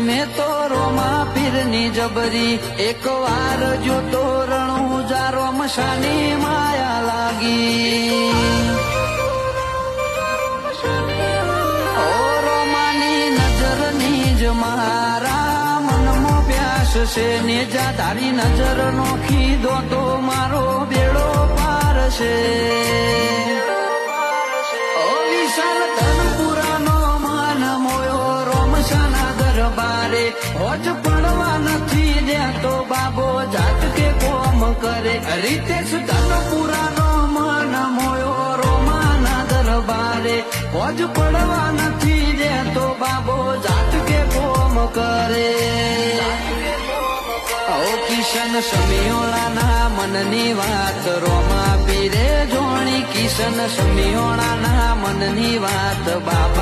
મેં તો રોમા પીરની જબરી. એક વાર જો તોરણું જારો મશાની માયા લાગી. રોમાની નજરની જ મારા મનમો પ્યાસ છે ને જા તારી નજર નો ખીદો તો મારો બેડો પાર છે. રોમશાના હોજ પડવા નથી દેતો બાબો, જાત કે કોમ કરે. સુધાનો પુરાનો માન મોયો રોમાના દરબારે. હોજ પડવા નથી દેતો બાબો, જાત કે કોમ કરે. ઓ કિશન સમિયોળાના મનની વાત, રોમા પીરે જોણી કિશન સમિયોળાના મનની વાત, બાબા